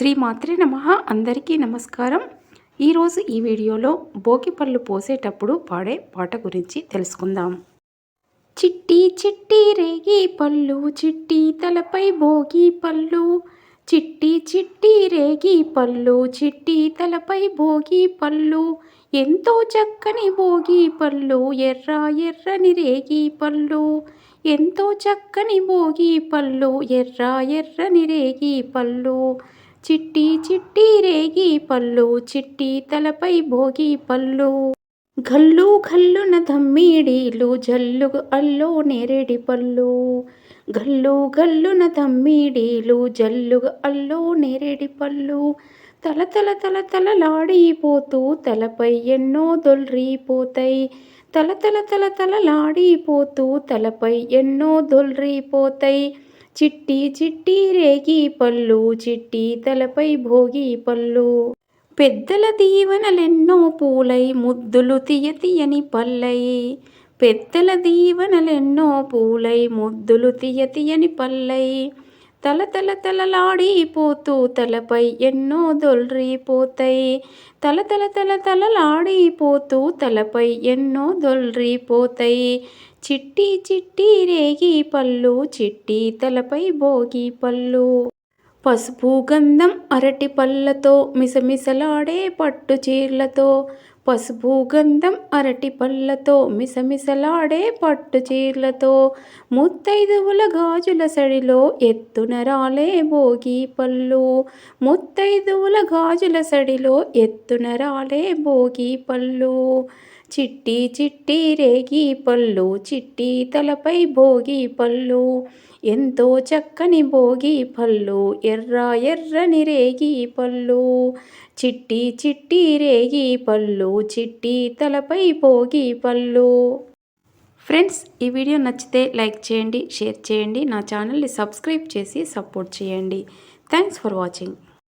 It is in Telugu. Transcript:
శ్రీ మాత్రే నమ. అందరికీ నమస్కారం. ఈరోజు ఈ వీడియోలో భోగి పళ్ళు పోసేటప్పుడు పాడే పాట గురించి తెలుసుకుందాం. చిట్టి చిట్టి రేగి పళ్ళు చిట్టి తలపై భోగి పళ్ళు చిట్టి చిట్టి రేగి పళ్ళు చిట్టి తలపై భోగి పళ్ళు ఎంతో చక్కని భోగి పళ్ళు ఎర్ర ఎర్రని రేగి పళ్ళు ఎంతో చక్కని భోగి పళ్ళు ఎర్ర ఎర్రని రేగి పళ్ళు చిట్టి చిట్టి రేగి పళ్ళు చిట్టి తలపై భోగి పళ్ళు. గల్లు గల్లున తమ్మిడీలు జల్లు అల్లో నేరేడి పళ్ళు. గల్లు గల్లున తమ్మిడీలు జల్లు అల్లో నేరేడి పళ్ళు. తల తల తల తలలాడిపోతూ తలపై ఎన్నో దొల్రిపోతాయి. తల తల తల తలలాడిపోతూ తలపై ఎన్నో దొల్రిపోతాయి. చిట్టి చిట్టి రేగి పళ్ళు చిట్టి తలపై భోగి పళ్ళు. పెద్దల దీవెనలెన్నో పూలై ముద్దులు తీయ తీయని పల్లై. పెద్దల దీవెనలెన్నో పూలై ముద్దులు తీయ తీయని పల్లై. తల తల తలలాడిపోతూ తలపై ఎన్నో దొల్రిపోతాయి తల తల తల తలలాడిపోతూ తలపై ఎన్నో దొల్రిపోతాయి చిట్టి చిట్టి రేగి పళ్ళు చిట్టి తలపై భోగి పళ్ళు. పసుపు గంధం అరటి పళ్ళతో మిసమిసలాడే పట్టు చీరలతో పసుపు గంధం అరటి పళ్ళతో మిసమిసలాడే పట్టు చీరలతో ముత్తైదువుల గాజుల సడిలో ఎత్తున రాలే భోగి పళ్ళు. ముత్తైదువుల గాజుల సడిలో ఎత్తున రాలే భోగి పళ్ళు. చిట్టి చిట్టి రేగి పళ్ళు చిట్టి తలపై భోగి పళ్ళు. ఎంతో చక్కని భోగి పళ్ళు ఎర్ర ఎర్రని రేగి పళ్ళు. చిట్టి చిట్టి రేగి పళ్ళు చిట్టి తలపై భోగి పళ్ళు. ఫ్రెండ్స్ ఈ వీడియో నచ్చితే లైక్ చేయండి షేర్ చేయండి నా ఛానల్ని సబ్స్క్రైబ్ చేసి సపోర్ట్ చేయండి. Thanks for watching.